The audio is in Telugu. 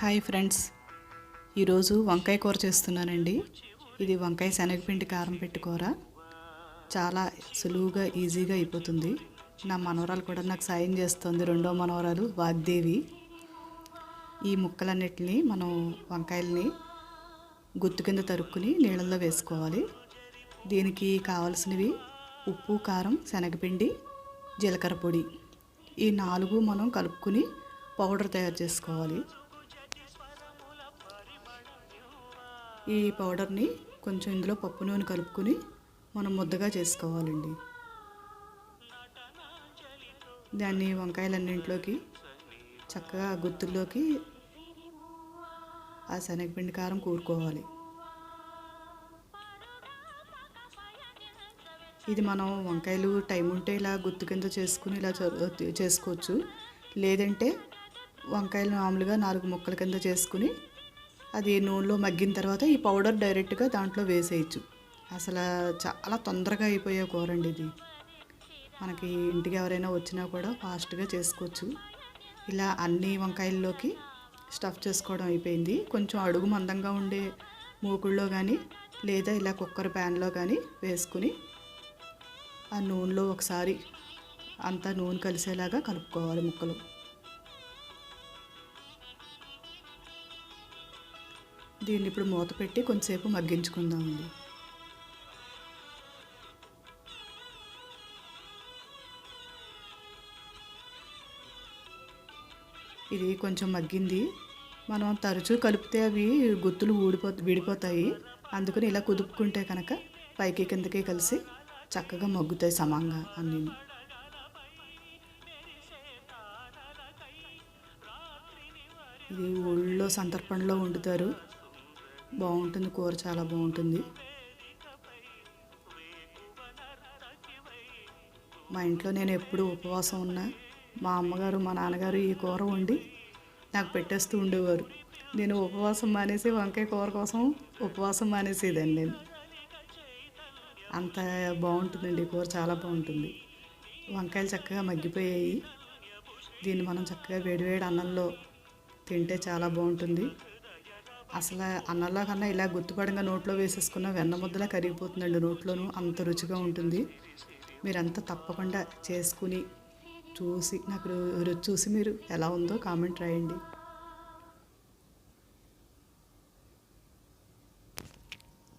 Hi friends. ఈరోజు వంకాయ కూర చేస్తున్నానండి. ఇది వంకాయ శనగపిండి కారం పెట్టి కూర. చాలా సులువుగా ఈజీగా అయిపోతుంది. నా మనవరాలు కూడా నాకు సాయం చేస్తుంది. రెండో మనవరాలు వాగ్దేవి. ఈ ముక్కలన్నిటిని మనం వంకాయల్ని గుత్తు కింద తరుక్కుని నీళ్ళల్లో వేసుకోవాలి. దీనికి కావలసినవి ఉప్పు కారం శనగపిండి జీలకర్ర పొడి. ఈ నాలుగు మనం కలుపుకుని పౌడర్ తయారు చేసుకోవాలి. ఈ పౌడర్ని కొంచెం ఇందులో పప్పు నూనె కలుపుకుని మనం ముద్దగా చేసుకోవాలండి. దాన్ని వంకాయలన్నింటిలోకి చక్కగా గుత్తుల్లోకి ఆ శనగపిండి కారం కూరుకోవాలి. ఇది మనం వంకాయలు టైం ఉంటే ఇలా గుత్తు కింద చేసుకుని ఇలా చేసుకోవచ్చు. లేదంటే వంకాయలు మామూలుగా నాలుగు ముక్కల కింద చేసుకుని అది నూనెలో మగ్గిన తర్వాత ఈ పౌడర్ డైరెక్ట్గా దాంట్లో వేసేయచ్చు. అసలు చాలా తొందరగా అయిపోయే కూర అండి ఇది. మనకి ఇంటికి ఎవరైనా వచ్చినా కూడా ఫాస్ట్గా చేసుకోవచ్చు. ఇలా అన్ని వంకాయల్లోకి స్టఫ్ చేసుకోవడం అయిపోయింది. కొంచెం అడుగు మందంగా ఉండే మూకుల్లో కానీ లేదా ఇలా కుక్కర్ ప్యాన్లో కానీ వేసుకుని ఆ నూనెలో ఒకసారి అంతా నూనె కలిసేలాగా కలుపుకోవాలి ముక్కలు. దీన్ని ఇప్పుడు మూత పెట్టి కొంచెంసేపు మగ్గించుకుందామండి. ఇది కొంచెం మగ్గింది. మనం తరచూ కలిపితే అవి గుత్తులు ఊడిపో విడిపోతాయి. అందుకని ఇలా కుదుపుకుంటే కనుక పైకి కిందకి కలిసి చక్కగా మగ్గుతాయి సమంగా అన్నీ ఇది ఊళ్ళో సంతర్పణలో వండుతారు. బాగుంటుంది కూర చాలా బాగుంటుంది. మా ఇంట్లో నేను ఎప్పుడు ఉపవాసం ఉన్నా. మా అమ్మగారు మా నాన్నగారు ఈ కూర వండి నాకు పెట్టేస్తూ ఉండేవారు. నేను ఉపవాసం మానేసి వంకాయ కూర కోసం ఉపవాసం మానేసేదాన్ని నేను. అంత బాగుంటుందండి కూర చాలా బాగుంటుంది. వంకాయలు చక్కగా మగ్గిపోయాయి. దీన్ని మనం చక్కగా వేడివేడి అన్నంలో తింటే చాలా బాగుంటుంది. అసలు అన్నంలో కన్నా ఇలా గుర్తుపడంగా నోట్లో వేసేసుకున్న వెన్న ముద్దలా కరిగిపోతుందండి నోట్లోనూ. అంత రుచిగా ఉంటుంది. మీరంతా తప్పకుండా చేసుకుని చూసి నాకు రుచి చూసి మీరు ఎలా ఉందో కామెంట్ రాయండి.